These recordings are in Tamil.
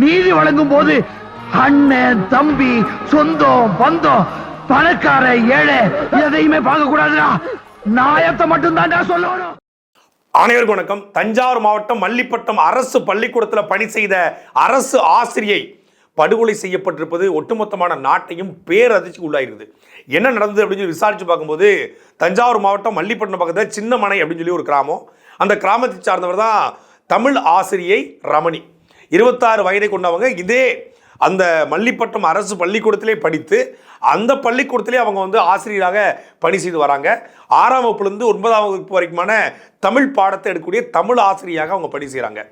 நீதி வழங்கும் போது அண்ணன் தம்பி சொந்தம் பந்தம் பணக்கார ஏழை எதையுமே பார்க்க கூடாதுடா. நாயத்தை மட்டும் சொல்லணும். அனைவருக்கும் வணக்கம். தஞ்சாவூர் மாவட்டம் மல்லிப்பட்டம் அரசு பள்ளிக்கூடத்தில் பணி செய்த அரசு ஆசிரியை படுகொலை செய்யப்பட்டிருப்பது ஒட்டுமொத்தமான நாட்டையும் பேரதிர்ச்சிக்கு உள்ளாயிருக்குது. என்ன நடந்தது அப்படின்னு சொல்லி விசாரித்து பார்க்கும்போது தஞ்சாவூர் மாவட்டம் மல்லிப்பட்டினம் பக்கத்தில் சின்னமனை அப்படின்னு சொல்லி ஒரு கிராமம். அந்த கிராமத்தை சார்ந்தவர் தான் தமிழ் ஆசிரியை ரமணி. இருபத்தாறு வயதை கொண்டவங்க இதே அந்த மல்லிப்பட்டம் அரசு பள்ளிக்கூடத்திலே படித்து அந்த பள்ளிக்கூடத்திலே அவங்க வந்து ஆசிரியராக பணி செய்து வராங்க. ஆறாம் வகுப்புலேருந்து ஒன்பதாம் வகுப்பு வரைக்குமான தமிழ் பாடத்தை எடுக்கக்கூடிய தமிழ் ஆசிரியராக அவங்க பணி செய்கிறாங்க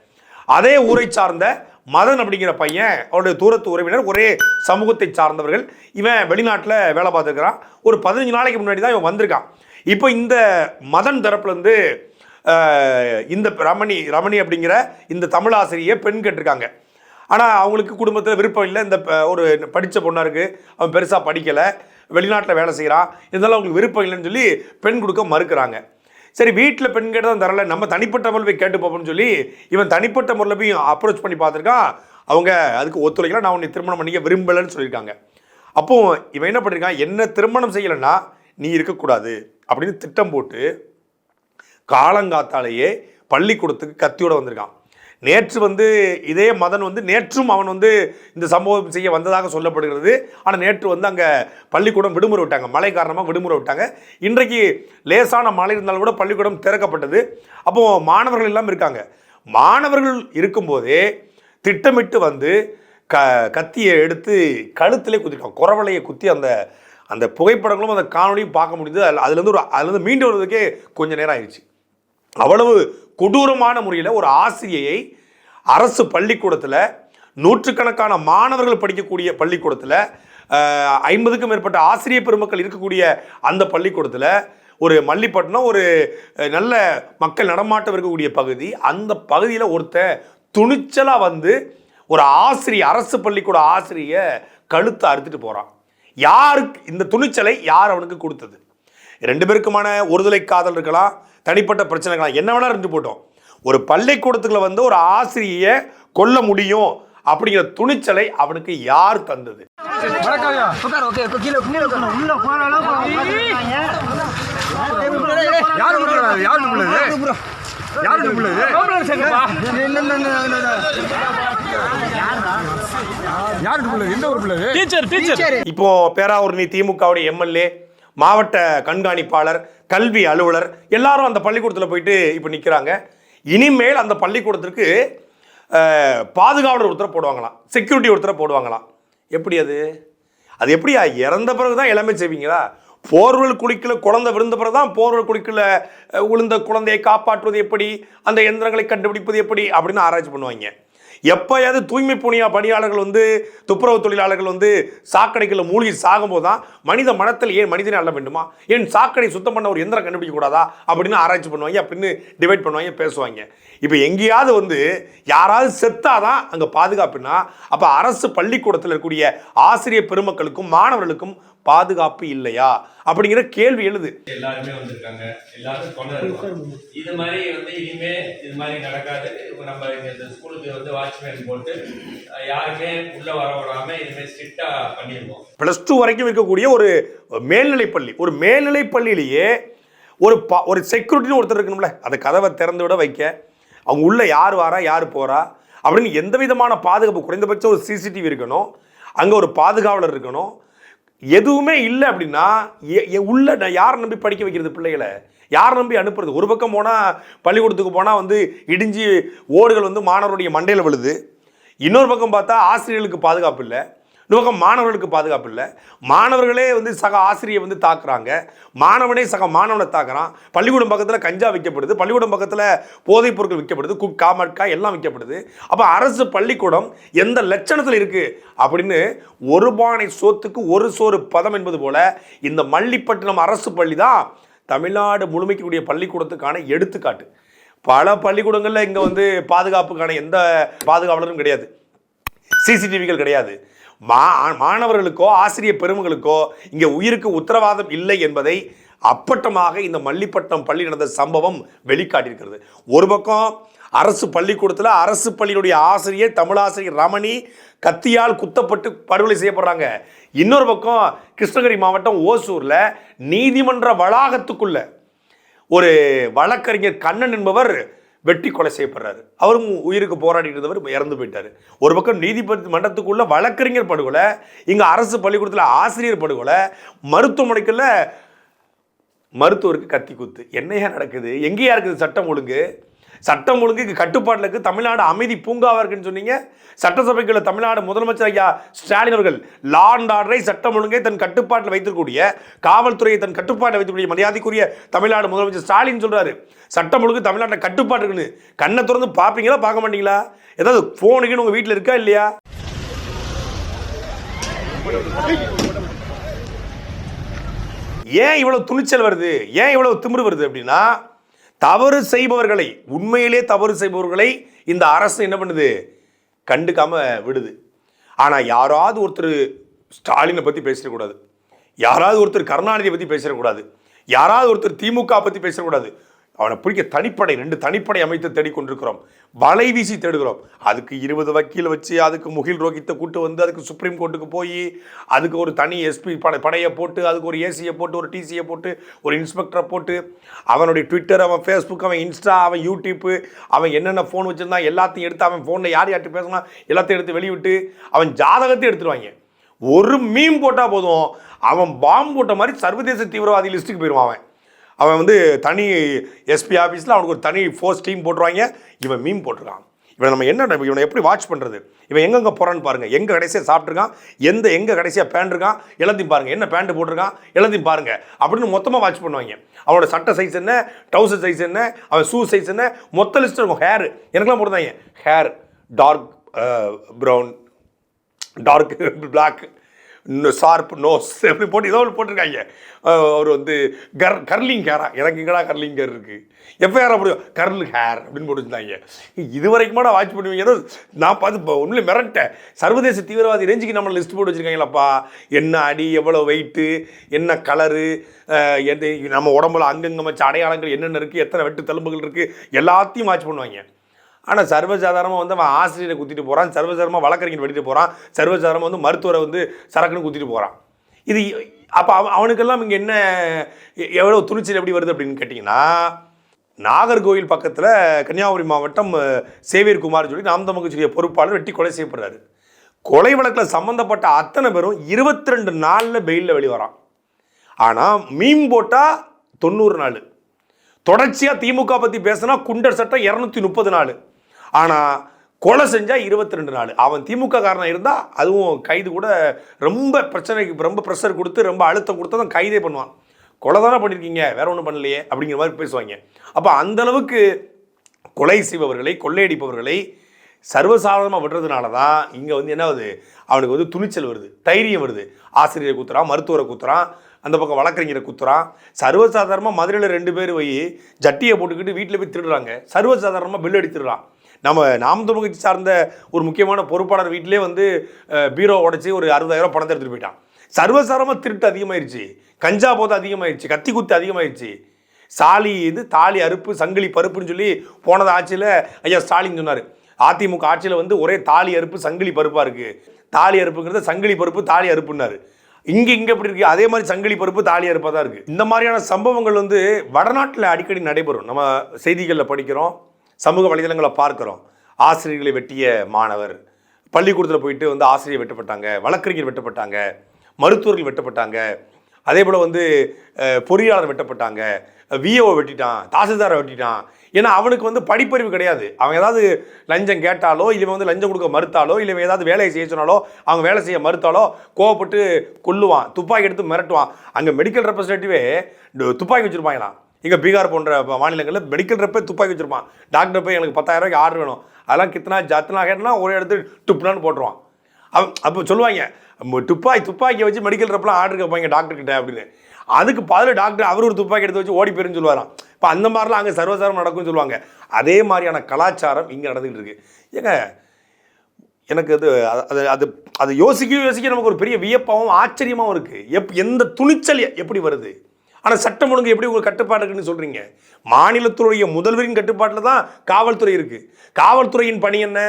அதே ஊரை சார்ந்த மதன் அப்படிங்கிற பையன் அவருடைய தூரத்து உறவினர் ஒரே சமூகத்தை சார்ந்தவர்கள். இவன் வெளிநாட்டில் வேலை பார்த்துருக்கிறான். ஒரு பதினஞ்சு நாளைக்கு முன்னாடி தான் இவன் வந்திருக்கான். இப்போ இந்த மதன் தரப்புலேருந்து இந்த ரமணி ரமணி அப்படிங்கிற இந்த தமிழ் ஆசிரியை பெண் கேட்டிருக்காங்க. ஆனால் அவங்களுக்கு குடும்பத்தில் விருப்பம் இல்லை. இந்த ப- ஒரு படித்த பொண்ணாக இருக்குது அவன் பெருசாக படிக்கலை. வெளிநாட்டில் வேலை செய்கிறான் இருந்தாலும் அவங்களுக்கு விருப்பம் இல்லைன்னு சொல்லி பெண் கொடுக்க மறுக்கிறாங்க. சரி வீட்டில் பெண் கேட்டு தான் தரல நம்ம தனிப்பட்ட முறையில் போய் கேட்டு பார்ப்போம்னு சொல்லி இவன் தனிப்பட்ட முறையில் போய் அப்ரோச் பண்ணி பார்த்துருக்கான் அவங்க அதுக்கு ஒத்துழைக்கல. நான் உன்னை திருமணம் பண்ணிக்க விரும்பலைன்னு சொல்லியிருக்காங்க. அப்போது இவன் என்ன பண்ணியிருக்கான் என்ன திருமணம் செய்யலைன்னா நீ இருக்கக்கூடாது அப்படின்னு திட்டம் போட்டு காலங்காத்தாலேயே பள்ளிக்கூடத்துக்கு கத்தியோடு வந்திருக்கான். நேற்று வந்து இதே மதன் வந்து நேற்றும் அவன் வந்து இந்த சம்பவம் செய்ய வந்ததாக சொல்லப்படுகிறது. ஆனால் நேற்று வந்து அங்கே பள்ளிக்கூடம் விடுமுறை விட்டாங்க. மழை காரணமாக விடுமுறை விட்டாங்க. இன்றைக்கு லேசான மழை இருந்தாலும் கூட பள்ளிக்கூடம் திறக்கப்பட்டது. அப்போது மாணவர்கள் எல்லாம் இருக்காங்க. மாணவர்கள் இருக்கும்போதே திட்டமிட்டு வந்து க கத்தியை எடுத்து கழுத்திலே குத்திருக்கான். குறவலையை குத்தி அந்த அந்த புகைப்படங்களும் அந்த காணொலியும் பார்க்க முடியுது அதில் அதுலேருந்து ஒரு அதுலேருந்து மீண்டு வருவதற்கே கொஞ்சம் நேரம் ஆயிடுச்சு. அவ்வளவு கொடூரமான முறையில் ஒரு ஆசிரியையை அரசு பள்ளிக்கூடத்தில் நூற்றுக்கணக்கான மாணவர்கள் படிக்கக்கூடிய பள்ளிக்கூடத்தில் ஐம்பதுக்கும் மேற்பட்ட ஆசிரியர் பெருமக்கள் இருக்கக்கூடிய அந்த பள்ளிக்கூடத்தில் ஒரு மல்லிப்பட்டினம் ஒரு நல்ல மக்கள் நடமாட்டம் இருக்கக்கூடிய பகுதி அந்த பகுதியில் ஒருத்தன் துணிச்சலாக வந்து ஒரு ஆசிரியர் அரசு பள்ளிக்கூட ஆசிரியை கழுத்தை அறுத்துட்டு போகிறான் யாருக்கு இந்த துணிச்சலை யார் அவனுக்கு கொடுத்தது? ரெண்டு பேருக்குமான ஒருதலை காதல் இருக்கலாம் தனிப்பட்ட பிரச்சனை இருக்கலாம் என்ன வேணா இருந்து போட்டோம். ஒரு பள்ளிக்கூடத்துக்குள்ள வந்து ஒரு ஆசிரியை கொல்ல முடியும் அப்படிங்கிற துணிச்சலை அவனுக்கு யார் தந்தது? இப்போ பேராவூரணி திமுகவுடைய எம்எல்ஏ மாவட்ட கண்காணிப்பாளர் கல்வி அலுவலர் எல்லாரும் அந்த பள்ளிக்கூடத்தில் போயிட்டு இப்போ நிற்கிறாங்க இனிமேல் அந்த பள்ளிக்கூடத்திற்கு பாதுகாவலர் ஒருத்தரை போடுவாங்களாம். செக்யூரிட்டி ஒருத்தரை போடுவாங்களாம். எப்படி அது? அது எப்படியா? இறந்த பிறகு தான் எல்லாமே செய்வீங்களா? போர்வல் குடிக்கல குழந்தை விழுந்த பிறகு தான் போர்வல் குடிக்கல உளுந்த விழுந்த குழந்தையை காப்பாற்றுவது எப்படி? அந்த எந்திரங்களை கண்டுபிடிப்பது எப்படி? அப்படின்னு ஆராய்ச்சி பண்ணுவாங்க. எப்பயாவது தூய்மை புனியா பணியாளர்கள் வந்து துப்புரவு தொழிலாளர்கள் வந்து சாக்கடைக்குள்ள மூழ்கி சாகும்போது தான் மனித மனத்தில் ஏன் மனிதனை அள்ள வேண்டுமா? ஏன் சாக்கடை சுத்தம் பண்ண ஒரு எந்திரம் கண்டுபிடிக்க கூடாதா அப்படின்னு ஆராய்ச்சி பண்ணுவாங்க அப்படின்னு டிவைட் பண்ணுவாங்க பேசுவாங்க. இப்போ எங்கேயாவது வந்து யாராவது செத்தாதான் அங்கே பாதுகாப்புனா அப்போ அரசு பள்ளிக்கூடத்தில் இருக்கக்கூடிய ஆசிரியர் பெருமக்களுக்கும் மாணவர்களுக்கும் பாதுகாப்பு இல்லையா? அப்படிங்கிற கேள்வி எழுது. எல்லாருமே வந்திருக்காங்க. எல்லாரும் கொண்டு இது மாதிரி வந்து இனிமே இது மாதிரி நடக்காது. நம்ம இந்த ஸ்கூலுக்கு வந்து வாட்ச்மேன் போட்டு யாருமே உள்ள வர விடாம ஸ்ட்ரிக்டா பண்ணியிருக்கோம் ப்ளஸ் டூ வரைக்கும் இருக்கக்கூடிய ஒரு மேல்நிலை பள்ளி. ஒரு மேல்நிலை பள்ளியிலேயே ஒரு பா ஒரு செக்யூரிட்டின்னு ஒருத்தர் இருக்கணும்ல அந்த கதவை திறந்து விட வைக்க அவங்க உள்ள யார் வாரா யார் போறா அப்படின்னு எந்த விதமான பாதுகாப்பு குறைந்தபட்சம் ஒரு சிசிடிவி இருக்கணும் அங்கே ஒரு பாதுகாவலர் இருக்கணும். எதுவுமே இல்லை அப்படின்னா உள்ள நான் யாரை நம்பி படிக்க வைக்கிறது பிள்ளைகளை? யாரை நம்பி அனுப்புறது? ஒரு பக்கம் போனால் பள்ளிக்கூடத்துக்கு போனால் வந்து இடிஞ்சு ஓடுகள் வந்து மாணவருடைய மண்டையில் விழுது. இன்னொரு பக்கம் பார்த்தா ஆசிரியர்களுக்கு பாதுகாப்பு இல்லை. இன்னொரு பக்கம் மாணவர்களுக்கு பாதுகாப்பு இல்லை. மாணவர்களே வந்து சக ஆசிரியை வந்து தாக்குறாங்க. மாணவனே சக மாணவனை தாக்குறான். பள்ளிக்கூடம் பக்கத்தில் கஞ்சா விற்கப்படுது. பள்ளிக்கூடம் பக்கத்தில் போதைப் பொருட்கள் விற்கப்படுது. குட்கா மட்கா எல்லாம் விற்கப்படுது. அப்போ அரசு பள்ளிக்கூடம் எந்த லட்சணத்தில் இருக்குது அப்படின்னு ஒரு பானை சோத்துக்கு ஒரு சோறு பதம் என்பது போல இந்த மல்லிப்பட்டினம் அரசு பள்ளி தான் தமிழ்நாடு முழுமைக்கக்கூடிய பள்ளிக்கூடத்துக்கான எடுத்துக்காட்டு. பல பள்ளிக்கூடங்களில் இங்கே வந்து பாதுகாப்புக்கான எந்த பாதுகாவலரும் கிடையாது. சிசிடிவிகள் கிடையாது. மா மாணவர்களுக்கோ ஆசிரியர் பெருமகளுக்கோ இங்கே உயிருக்கு உத்தரவாதம் இல்லை என்பதை அப்பட்டமாக இந்த மல்லிப்பட்டம் பள்ளி நடந்த சம்பவம் வெளிக்காட்டியிருக்கிறது. ஒரு பக்கம் அரசு பள்ளிக்கூடத்தில் அரசு பள்ளியினுடைய ஆசிரியர் தமிழாசிரியர் ரமணி கத்தியால் குத்தப்பட்டு படுகொலை செய்யப்படுறாங்க. இன்னொரு பக்கம் கிருஷ்ணகிரி மாவட்டம் ஓசூரில் நீதிமன்ற வளாகத்துக்குள்ள ஒரு வழக்கறிஞர் கண்ணன் என்பவர் வெட்டி கொலை செய்யப்படுறாரு. அவரும் உயிருக்கு போராடிட்டு இருந்தவர் இறந்து போயிட்டார். ஒரு பக்கம் நீதிபதி மன்றத்துக்குள்ள வழக்கறிஞர் படுகொலை இங்கே அரசு பள்ளிக்கூடத்தில் ஆசிரியர் படுகொலை மருத்துவமனைக்குள்ள மருத்துவருக்கு கத்தி குத்து. என்னையா நடக்குது? எங்கேயா இருக்குது சட்டம் ஒழுங்கு? சட்டம் ஒழுங்குக்கு கட்டுப்பாட்டில் இருக்குது தமிழ்நாடு அமைதி பூங்காவா இருக்குன்னு சொன்னீங்க. சட்டசபைக்குள்ள தமிழ்நாடு முதலமைச்சர் ஐயா ஸ்டாலின் அவர்கள் லா அண்ட் ஆர்டரை சட்டம் ஒழுங்கை தன் கட்டுப்பாட்டில் வைத்திருக்கக்கூடிய காவல்துறையை தன் கட்டுப்பாட்டில் வைத்திருக்கக்கூடிய மரியாதைக்குரிய தமிழ்நாடு முதலமைச்சர் ஸ்டாலின் சொல்றாரு. சட்டம் ஒழுங்கு தமிழ்நாட்டில் கட்டுப்பாடு இருக்குன்னு. கண்ணை திறந்து பார்ப்பீங்களா? பார்க்க மாட்டீங்களா? ஏதாவது ஃபோனுக்குன்னு உங்கள் வீட்டில் இருக்கா இல்லையா? ஏன் இவ்வளவு துணிச்சல் வருது? ஏன் இவ்வளவு திமிரு வருது அப்படின்னா தவறு செய்பவர்களை உண்மையிலே தவறு செய்பவர்களை இந்த அரசு என்ன பண்ணுது? கண்டுக்காம விடுது. ஆனால் யாராவது ஒருத்தர் ஸ்டாலினை பற்றி பேசிடக்கூடாது யாராவது ஒருத்தர் கருணாநிதியை பற்றி பேசிடக்கூடாது யாராவது ஒருத்தர் திமுக பற்றி பேசக்கூடாது. அவனை பிடிக்க தனிப்படை ரெண்டு தனிப்படை அமைத்து தேடிக்கொண்டிருக்கிறோம். வலை வீசி தேடுகிறோம். அதுக்கு இருபது வக்கீல் வச்சு அதுக்கு முகில் ரோகித்தை கூட்டு வந்து அதுக்கு சுப்ரீம் கோர்ட்டுக்கு போய் அதுக்கு ஒரு தனி எஸ்பி படை படையை போட்டு அதுக்கு ஒரு ஏசியை போட்டு ஒரு டிசியை போட்டு ஒரு இன்ஸ்பெக்டரை போட்டு அவனுடைய ட்விட்டர் அவன் ஃபேஸ்புக் அவன் இன்ஸ்டா அவன் யூடியூப்பு அவன் என்னென்ன ஃபோன் வச்சுருந்தான் எல்லாத்தையும் எடுத்து அவன் ஃபோனில் யார் யார்கிட்ட பேசினா எல்லாத்தையும் எடுத்து வெளிவிட்டு அவன் ஜாதகத்தையும் எடுத்துருவாங்க. ஒரு மீம் போட்டால் போதும். அவன் பாம்பு போட்ட மாதிரி சர்வதேச தீவிரவாதி லிஸ்ட்டுக்கு போயிடுவான் அவன். அவன் வந்து தனி எஸ்பி ஆஃபீஸில் அவனுக்கு ஒரு தனி ஃபோர்ஸ் டீம் போட்டுருவாங்க. இவன் மீம் போட்டிருக்கான். இவன் நம்ம என்ன இவனை எப்படி வாட்ச் பண்ணுறது இவன் எங்கெங்கே போகிறான்னு பாருங்கள் எங்கே கடைசியாக சாப்பிட்ருக்கான் எந்த எங்கே கடைசியாக பேண்ட் இருக்கான்? எல்லாத்தையும் பாருங்கள் என்ன பேண்ட் போட்டிருக்கான்? எல்லாத்தையும் பாருங்கள் அப்படின்னு மொத்தமாக வாட்ச் பண்ணுவாங்க. அவனோட சட்டை சைஸ் என்ன? ட்ரௌசர் சைஸ் என்ன? அவன் ஷூ சைஸ் என்ன? மொத்த லிஸ்ட் இருக்கும். ஹேர் எனக்கெல்லாம் போட்டுருந்தாங்க. Hair dark brown dark black sharp nose எப்படி போட்டு ஏதோ ஒன்று போட்டிருக்காங்க. அவர் வந்து கர் கர்லிங் ஹேரா. எனக்கு இங்கடா கர்லிங் ஹேர் எப்போ எஃப்ஐஆர் அப்படி கர்ல் ஹேர் அப்படின்னு போட்டு வச்சிருந்தாங்க இது நான் வாட்ச் பண்ணுவீங்க? ஏதோ நான் பார்த்து இப்போ உண்மையிலே மிரட்டேன். சர்வதேச தீவிரவாதி ரேஞ்சுக்கு நம்ம லிஸ்ட் போட்டு வச்சுருக்காங்களப்பா. என்ன அடி எவ்வளோ வெயிட்டு என்ன கலரு எந்த நம்ம உடம்புல அங்கங்கே வச்ச அடையாளங்கள் என்னென்ன இருக்குது எத்தனை வெட்டு தழும்புகள் இருக்குது எல்லாத்தையும் வாட்ச் பண்ணுவாங்க. ஆனால் சர்வசாதாரணமாக வந்து அவன் ஆசிரியரை குத்திட்டு போகிறான் சர்வசாதாரணமாக வழக்கறிஞர் வெட்டிட்டு போகிறான் சர்வசாதாரணமாக வந்து மருத்துவரை வந்து சரக்குன்னு குத்திட்டு போகிறான் இது அப்போ அவன் அவனுக்கெல்லாம் இங்கே என்ன எ- எவ்வளோ துணிச்சல் எப்படி வருது அப்படின்னு கேட்டிங்கன்னா நாகர்கோவில் பக்கத்தில் கன்னியாகுமரி மாவட்டம் சேவியர் குமார் சொல்லி நாம் தமிழ்ச்சிய பொறுப்பாளர் வெட்டி கொலை செய்யப்படுறாரு. கொலை வழக்கில் சம்மந்தப்பட்ட அத்தனை பேரும் இருபத்தி ரெண்டு நாளில் பெயிலில் வெளிவரான் ஆனால் மீன் போட்டால் தொண்ணூறு நாள். தொடர்ச்சியாக திமுக பற்றி பேசினா குண்டர் சட்டம் இரநூத்தி முப்பது நாள். ஆனால் கொலை செஞ்சால் இருபத்தி ரெண்டு நாள். அவன் திமுக காரணம் இருந்தால் அதுவும் கைது கூட ரொம்ப பிரச்சனைக்கு ரொம்ப ப்ரெஷர் கொடுத்து ரொம்ப அழுத்தம் கொடுத்து தான் கைதே பண்ணுவான். கொலை தானே பண்ணியிருக்கீங்க வேற ஒன்றும் பண்ணலையே அப்படிங்கிற மாதிரி பேசுவாங்க. அப்போ அந்தளவுக்கு கொலை செய்பவர்களை கொள்ளையடிப்பவர்களை சர்வசாதாரணமாக விடுறதுனால தான் இங்கே வந்து என்ன ஆகுது? அவனுக்கு வந்து துணிச்சல் வருது தைரியம் வருது. ஆசிரியரை குத்துறான் மருத்துவரை குத்துறான் அந்த பக்கம் வழக்கறிஞரை குத்துறான். சர்வசாதாரணமாக மதுரையில் ரெண்டு பேர் போய் ஜட்டியை போட்டுக்கிட்டு வீட்டில் போய் திருடுறாங்க. சர்வசாதாரணமாக பில் அடித்துடுறான் நம்ம நாம் தமிழ் சார்ந்த ஒரு முக்கியமான பொறுப்பாளர் வீட்டிலே வந்து பீரோ உடைச்சி ஒரு அறுபதாயிரம் பணத்தை எடுத்துகிட்டு போயிட்டான். சர்வசாரமாக திருட்டு அதிகமாயிருச்சு. கஞ்சா போதை அதிகமாயிருச்சு. கத்தி குத்து அதிகமாயிருச்சு. சாலி இது தாலி அறுப்பு சங்கிலி பருப்புன்னு சொல்லி போனது ஆட்சியில் ஐயா ஸ்டாலின் சொன்னார். அதிமுக ஆட்சியில் வந்து ஒரே தாலி அறுப்பு சங்கிலி பருப்பாக இருக்குது தாலி அறுப்புங்கிறது சங்கிலி பருப்பு தாலி அறுப்புன்னாரு. இங்கே இங்கே எப்படி இருக்குது அதே மாதிரி சங்கிலி பருப்பு தாலி அறுப்பாக தான் இருக்குது இந்த மாதிரியான சம்பவங்கள் வந்து வடநாட்டில் அடிக்கடி நடைபெறும். நம்ம செய்திகளில் படிக்கிறோம். சமூக வலைதளங்களை பார்க்குறோம். ஆசிரியர்களை வெட்டிய மாணவர். பள்ளிக்கூடத்தில் போயிட்டு வந்து ஆசிரியர் வெட்டப்பட்டாங்க வழக்கறிஞர் வெட்டப்பட்டாங்க மருத்துவர்கள் வெட்டப்பட்டாங்க. அதே போல் வந்து பொறியாளர் வெட்டப்பட்டாங்க. விஏஓ வெட்டிட்டான் தாசில்தாரை வெட்டிட்டான். ஏன்னா அவனுக்கு வந்து படிப்பறிவு கிடையாது. அவன் ஏதாவது லஞ்சம் கேட்டாலோ இல்லை வந்து லஞ்சம் கொடுக்க மறுத்தாலோ இல்லை ஏதாவது வேலையை செய்ய சொன்னாலோ அவங்க வேலை செய்ய மறுத்தாலோ கோவப்பட்டு கொல்லுவான் துப்பாக்கி எடுத்து மிரட்டுவான். அங்கே மெடிக்கல் ரெப்ரஸன்டேட்டிவே துப்பாக்கி வச்சுருப்பாங்களாம் இங்கே பீகார் போன்ற மாநிலங்களில் மெடிக்கல் ரெப்பே துப்பாக்கி வச்சுருப்பான். டாக்டர் போய் எனக்கு பத்தாயிரம் ரூபாய்க்கு ஆர்டர் வேணும். அதெல்லாம் கித்தனா ஜத்தனா கேட்டனா ஒரே இடத்து டுப்னான்னு போட்டுருவான். அவன் அப்போ சொல்லுவாங்க ம- துப்பாக்கி துப்பாக்கியை வச்சு மெடிக்கல் ரெப்பெலாம் ஆர்டர் கேட்பாங்க டாக்டர்கிட்ட அப்படின்னு. அதுக்கு பதில் டாக்டர் அவர் ஒரு துப்பாக்கி எடுத்து வச்சு ஓடி போயிருன்னு சொல்லுவாராம். இப்போ அந்த மாதிரிலாம் அங்கே சர்வசாரம் நடக்கும்னு சொல்லுவாங்க. அதே மாதிரியான கலாச்சாரம் இங்கே நடந்துகிட்டு இருக்குது ஏங்க எனக்கு அது அது- அது அது யோசிக்க யோசிக்க நமக்கு ஒரு பெரிய வியப்பாகவும் ஆச்சரியமாகவும் இருக்குது எப் எந்த துணிச்சல் எப்படி வருது? ஆனால் சட்டம் ஒழுங்கு எப்படி ஒரு கட்டுப்பாடு இருக்குன்னு சொல்கிறீங்க மாநிலத்துடைய முதல்வரின் கட்டுப்பாட்டில் தான் காவல்துறை இருக்குது காவல்துறையின் பணி என்ன?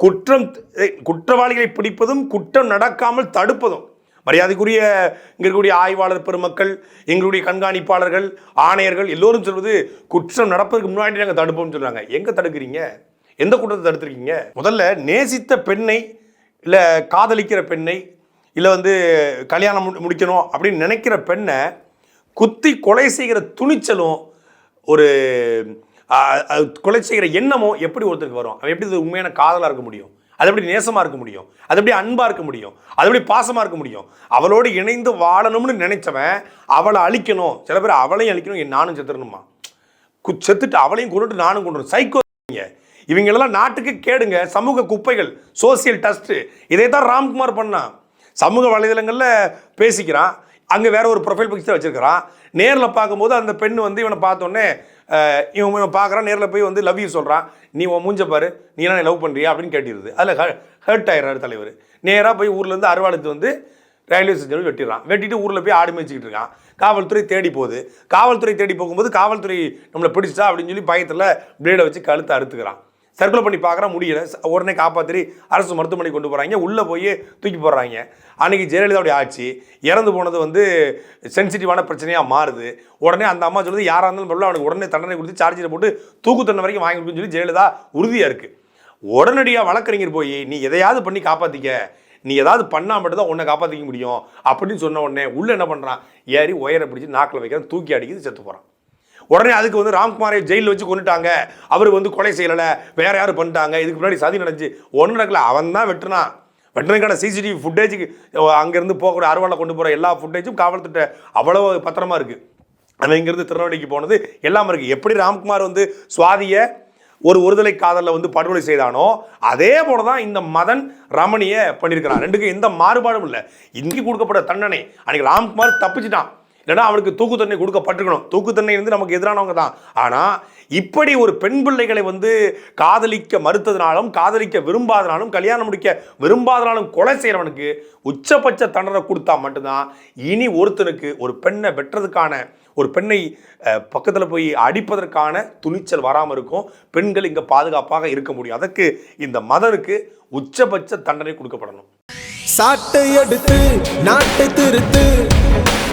குற்றம் குற்றவாளிகளை பிடிப்பதும் குற்றம் நடக்காமல் தடுப்பதும். மரியாதைக்குரிய இங்கே இருக்கக்கூடிய ஆய்வாளர் பெருமக்கள் எங்களுடைய கண்காணிப்பாளர்கள் ஆணையர்கள் எல்லோரும் சொல்வது குற்றம் நடப்பதற்கு முன்னாடி நாங்கள் தடுப்போம்னு சொல்கிறாங்க எங்கே தடுக்கிறீங்க? எந்த குற்றத்தை தடுத்துருக்கீங்க? முதல்ல நேசித்த பெண்ணை இல்லை காதலிக்கிற பெண்ணை இல்லை வந்து கல்யாணம் முடிக்கணும் அப்படின்னு நினைக்கிற பெண்ணை குத்தி கொலை செய்கிற துணிச்சலும் ஒரு கொலை செய்கிற எண்ணமும் எப்படி ஒருத்தருக்கு வரும்? அவன் எப்படி இது உண்மையான காதலாக இருக்க முடியும்? அது எப்படி நேசமாக இருக்க முடியும்? அது எப்படி அன்பாக இருக்க முடியும்? அது எப்படி பாசமாக இருக்க முடியும்? அவளோடு இணைந்து வாழணும்னு நினைச்சவன் அவளை அழிக்கணும். சில பேர் அவளையும் அழிக்கணும் நானும் செத்துடணுமா கு- செத்துட்டு அவளையும் கொண்டுட்டு நானும் கொண்டு சைக்கோ இவங்களெல்லாம் நாட்டுக்கு கேடுங்க. சமூக குப்பைகள் சோசியல் டஸ்ட்டு இதை தான் ராம்குமார் பண்ணான். சமூக வலைதளங்களில் பேசிக்கிறான். அங்கே வேற ஒரு ப்ரொஃபைல் பிக்சர் வச்சிருக்கிறான். நேரில் பார்க்கும்போது அந்த பெண் வந்து இவனை பார்த்தோன்னே இவன் இவன் பார்க்குறான் நேரில் போய் வந்து லவ் யூ சொல்கிறான் நீ உன் மூஞ்ச பாரு நீ என்ன லவ் பண்ணுறியா அப்படின்னு கேட்டிருது. அதில் ஹர்ட் ஆயிடுறாரு தலைவர். நேராக போய் ஊர்லேருந்து அறுவாளுக்கு வந்து ரயில்வே ஸ்டேஷன் வெட்டிடுறான். வெட்டிட்டு ஊரில் போய் ஆடு மேய்ச்சிக்கிட்டு இருக்கான். காவல்துறை தேடி போகுது. காவல்துறை தேடி போகும்போது காவல்துறை நம்மளை பிடிச்சிட்டா அப்படின்னு சொல்லி பயத்தில் பிளேடை வச்சு கழுத்தை அறுத்துக்கிறான். சர்க்குலர் பண்ணி பார்க்குறா முடியல. உடனே காப்பாற்றி அரசு மருத்துவமனை கொண்டு போகிறாங்க உள்ளே போய் தூக்கி போடுறாங்க. அன்றைக்கி ஜெயலலிதாவுடைய ஆட்சி இறந்து போனது வந்து சென்சிட்டிவான பிரச்சனையாக மாறுது. உடனே அந்த அம்மா சொல்லுது யாராக இருந்தாலும் பரவாயில்ல, அவனுக்கு உடனே தண்டனை கொடுத்து சார்ஜில் போட்டு தூக்கு தண்டனை வரைக்கும் வாங்கி கொடுக்குன்னு சொல்லி ஜெயலலிதா உறுதியாக இருக்குது உடனடியாக வழக்கறிஞர் போய் நீ எதையாவது பண்ணி காப்பாற்றிக்க நீ ஏதாவது பண்ணா மட்டும் தான் உன்னை காப்பாற்றிக்க முடியும். அப்படின்னு சொன்ன உடனே உள்ளே என்ன பண்ணுறான் ஏறி உயரை பிடிச்சி நாக்கில் வைக்கிறான் தூக்கி அடிக்குது செத்து போகிறான் உடனே அதுக்கு வந்து ராம்குமாரை ஜெயிலில் வச்சு கொண்டுட்டாங்க அவர் வந்து கொலை செய்யலை வேற யாரும் பண்ணிட்டாங்க? இதுக்கு முன்னாடி சதி நடந்துச்சு. ஒன்றும் நடக்கல. அவன் தான் வெட்டுனான். வெட்டினதுக்கான சிசிடிவி ஃபுட்டேஜுக்கு அங்கேருந்து போகக்கூடிய அறுவாலை கொண்டு போகிற எல்லா ஃபுட்டேஜும் காவல்துறை அவ்வளோ பத்திரமா இருக்குது அவன் இங்கேருந்து திருநெல்வேலிக்கு போனது எல்லாம் இருக்குது எப்படி ராம்குமார் வந்து சுவாதியை ஒரு ஒருதலை காதலில் வந்து படுகொலை செய்தானோ அதே போல தான் இந்த மதன் ரமணியை பண்ணியிருக்கிறான். ரெண்டுக்கும் எந்த மாறுபாடும் இல்லை. இன்னைக்கு கொடுக்கப்பட்ட தண்டனை. அன்னைக்கு ராம்குமார் தப்பிச்சிட்டான். இல்லைன்னா அவனுக்கு தூக்கு தண்டனை கொடுக்கப்பட்டிருக்கணும். தூக்கு தண்டனை வந்து நமக்கு எதிரானவங்க தான். ஆனால் இப்படி ஒரு பெண் பிள்ளைகளை வந்து காதலிக்க மறுத்ததுனாலும் காதலிக்க விரும்பாதனாலும் கல்யாணம் முடிக்க விரும்பாதனாலும் கொலை செய்கிறவனுக்கு உச்சபட்ச தண்டனை கொடுத்தா மட்டும்தான் இனி ஒருத்தனுக்கு ஒரு பெண்ணை வெட்டுறதுக்கான ஒரு பெண்ணை பக்கத்தில் போய் அடிப்பதற்கான துணிச்சல் வராமல் இருக்கும். பெண்கள் இங்கே பாதுகாப்பாக இருக்க முடியும். அதற்கு இந்த மதனுக்கு உச்சபட்ச தண்டனை கொடுக்கப்படணும். சாட்டை எடுத்து நாட்டை திருத்து